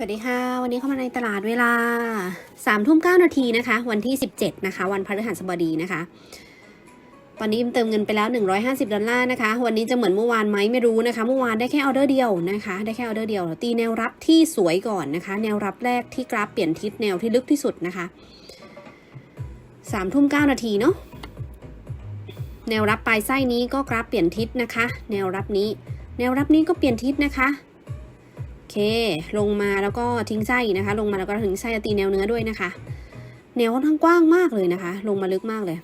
สวัสดีค่ะ วันนี้เข้ามาในตลาดเวลา3ามทุ่มเนาทีนะคะ วันที่ 17 นะคะ วันพฤหัสบดีนะคะ ตอนนี้เติมเงินไปแล้ว 150 ดอลลาร์นะคะ วันนี้จะเหมือนเมื่อวานไหมไม่รู้นะคะ เมื่อวานได้แค่ออเดอร์เดียวนะคะ ได้แค่ออเดอร์เดียว ตีแนวรับที่สวยก่อนนะคะ แนวรับแรกที่กราฟเปลี่ยนทิศแนวที่ลึกที่สุดนะคะ3ามทุ่มเนาทีเนาะ แนวรับปลายไส้นี้ก็กราฟเปลี่ยนทิศนะคะ แนวรับนี้ แนวรับนี้ก็เปลี่ยนทิศนะคะ เค ลงมาแล้วก็ทิ้งไส้นะคะ ลงมาแล้วก็ทิ้งไส้แล้วตีแนวเนื้อด้วยนะคะ แนวค่อนข้างกว้างมากเลยนะคะ ลงมาลึกมากเลย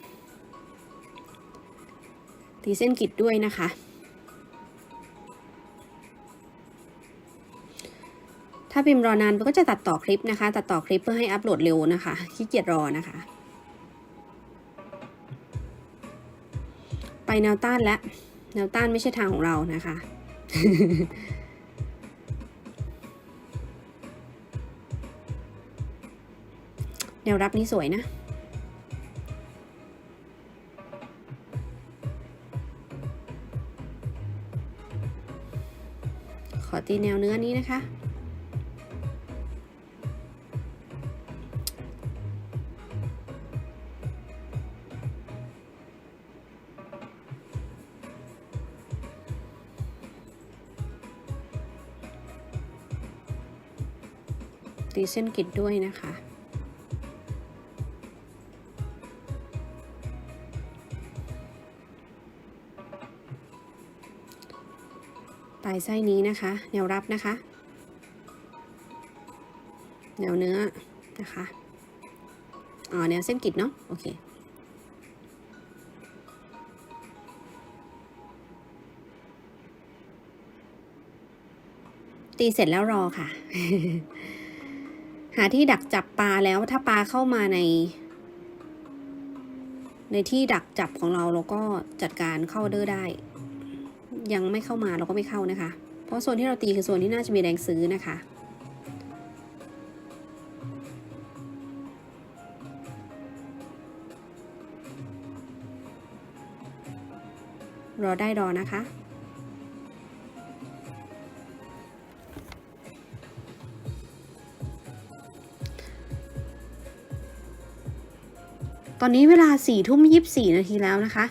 ตีเส้นกิดด้วยนะคะ ถ้าพิมพ์รอนานก็จะตัดต่อคลิปนะคะ ตัดต่อคลิปเพื่อให้อัปโหลดเร็วนะคะขี้เกียจรอนะคะ ไปแนวต้านแล้วแนวต้านไม่ใช่ทางของเรานะคะ แนวรับนี้สวยนะ ขอตีแนวเนื้อนี้นะคะ ตีเส้นกิดด้วยนะคะ ปลายไส้นี้นะคะ แนวรับนะคะ แนวเนื้อนะคะอ๋อแนวเส้นกิดเนาะโอเคตีเสร็จแล้วรอค่ะ หาที่ดักจับปลาแล้วถ้าปลาเข้ามาใน ในที่ดักจับของเราเราก็จัดการเข้าเดอร์ได้ ยังไม่เข้ามาเราก็ไม่เข้านะคะ เพราะโซนที่เราตีคือโซนที่น่าจะมีแรงซื้อนะคะ รอได้รอนะคะตอนนี้เวลาสี่ทุ่มยีิบสี่นาทีแล้วนะคะ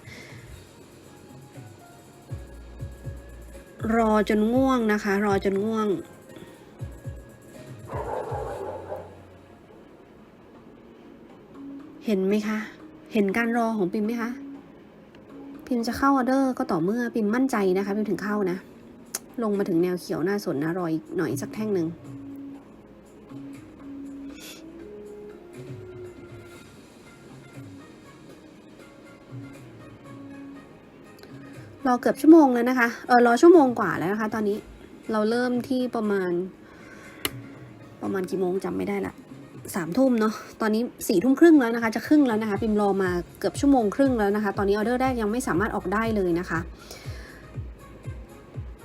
รอจนง่วงนะคะ รอจนง่วง เห็นไหมคะ เห็นการรอของปิมไหมคะ พิมจะเข้าออเดอร์ก็ต่อเมื่อพิมมั่นใจนะคะ พิมถึงเข้านะ ลงมาถึงแนวเขียวหน้าสนนะ รออีกหน่อยสักแท่งหนึ่ง รอเกือบชั่วโมงแล้วนะคะ เออรอชั่วโมงกว่าแล้วนะคะ ตอนนี้เราเริ่มที่ประมาณ ประมาณกี่โมงจำไม่ได้ละสามทุ่มเนาะ ตอนนี้สี่ทุ่มครึ่งแล้วนะคะ จะครึ่งแล้วนะคะ พิมรอมาเกือบชั่วโมงครึ่งแล้วนะคะ ตอนนี้ออเดอร์แรกยังไม่สามารถออกได้เลยนะคะ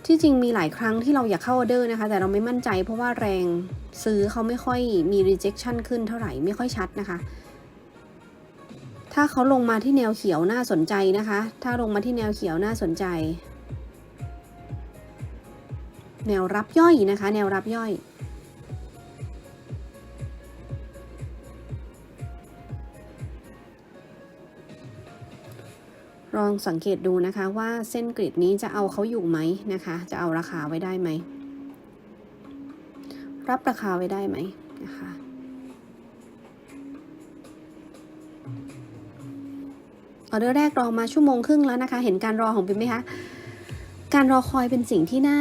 ที่จริงมีหลายครั้งที่เราอยากเข้าออเดอร์นะคะ แต่เราไม่มั่นใจเพราะว่าแรงซื้อเขาไม่ค่อยมี rejection ขึ้นเท่าไหร่ ไม่ค่อยชัดนะคะ ถ้าเขาลงมาที่แนวเขียวน่าสนใจนะคะ ถ้าลงมาที่แนวเขียวน่าสนใจ แนวรับย่อยนะคะ แนวรับย่อยลองสังเกตดูนะคะว่าเส้นกริดนี้จะเอาเขาอยู่ไหมนะคะ จะเอาราคาไว้ได้ไหม รับราคาไว้ได้ไหมนะคะ ออเดอร์แรกรอมาชั่วโมงครึ่งแล้วนะคะ เห็นการรอของปิมไหมคะ การรอคอยเป็นสิ่งที่น่า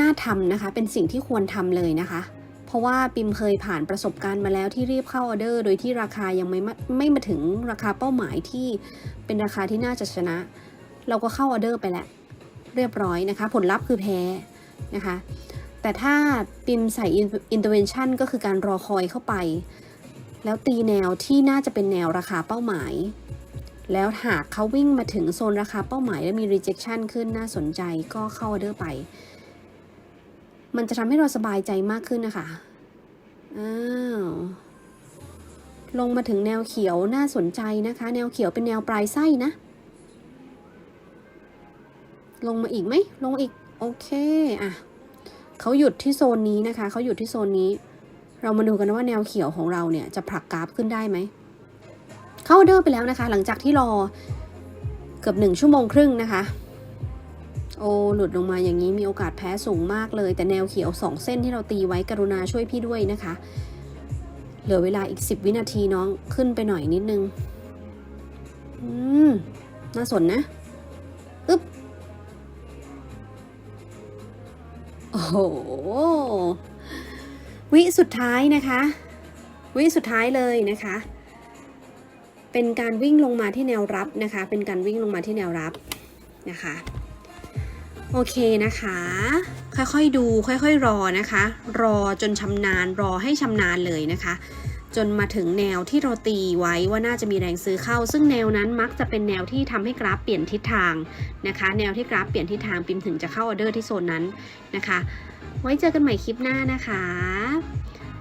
น่าทำนะคะ เป็นสิ่งที่ควรทำเลยนะคะ เพราะว่าปิมเคยผ่านประสบการณ์มาแล้วที่รีบเข้าออเดอร์ โดยที่ราคายังไม่มาไม่มาถึงราคาเป้าหมายที่เป็นราคาที่น่าจะชนะ เราก็เข้าออเดอร์ไปแล้วเรียบร้อยนะคะ ผลลัพธ์คือแพ้นะคะ แต่ถ้าปิมใส่ intervention ก็คือการรอคอยเข้าไป แล้วตีแนวที่น่าจะเป็นแนวราคาเป้าหมาย แล้วหากเขาวิ่งมาถึงโซนราคาเป้าหมายแล้วมี rejection ขึ้นน่าสนใจก็เข้าออเดอร์ไป มันจะทำให้เราสบายใจมากขึ้นนะคะอ้าวลงมาถึงแนวเขียวน่าสนใจนะคะ แนวเขียวเป็นแนวปลายไส้นะ ลงมาอีกไหมลงอีก โอเคอะเขาหยุดที่โซนนี้นะคะ เขาหยุดที่โซนนี้ เรามาดูกันว่าแนวเขียวของเราเนี่ยจะผลักกราฟขึ้นได้ไหม เข้าออเดอร์ไปแล้วนะคะ หลังจากที่รอเกือบหนึ่งชั่วโมงครึ่งนะคะ โอ้หลุดลงมาอย่างนี้มีโอกาสแพ้สูงมากเลย แต่แนวเขียวสองเส้นที่เราตีไว้กรุณาช่วยพี่ด้วยนะคะ เหลือเวลาอีก 10 วินาทีน้องขึ้นไปหน่อยนิดนึง อืม น่าสนนะอึ๊บโอ้โหวิสุดท้ายนะคะ วิสุดท้ายเลยนะคะ เป็นการวิ่งลงมาที่แนวรับนะคะ เป็นการวิ่งลงมาที่แนวรับนะคะโอเคนะคะ ค่อยๆดูค่อยๆรอนะคะ รอจนชำนาญรอให้ชำนาญเลยนะคะ จนมาถึงแนวที่เราตีไว้ว่าน่าจะมีแรงซื้อเข้า ซึ่งแนวนั้นมักจะเป็นแนวที่ทำให้กราฟเปลี่ยนทิศทางนะคะ แนวที่กราฟเปลี่ยนทิศทางปิมถึงจะเข้าออเดอร์ที่โซนนั้นนะคะ ไว้เจอกันใหม่คลิปหน้านะคะ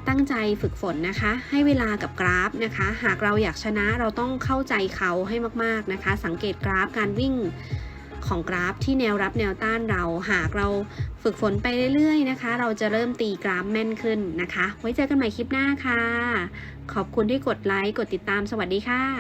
ตั้งใจฝึกฝนนะคะ ให้เวลากับกราฟนะคะ หากเราอยากชนะเราต้องเข้าใจเขาให้มากๆนะคะ สังเกตกราฟการวิ่งของกราฟที่แนวรับแนวต้านเราหากเราฝึกฝนไปเรื่อยๆนะคะ เราจะเริ่มตีกราฟแม่นขึ้นนะคะ ไว้เจอกันใหม่คลิปหน้าค่ะ ขอบคุณที่กดไลค์กดติดตามสวัสดีค่ะ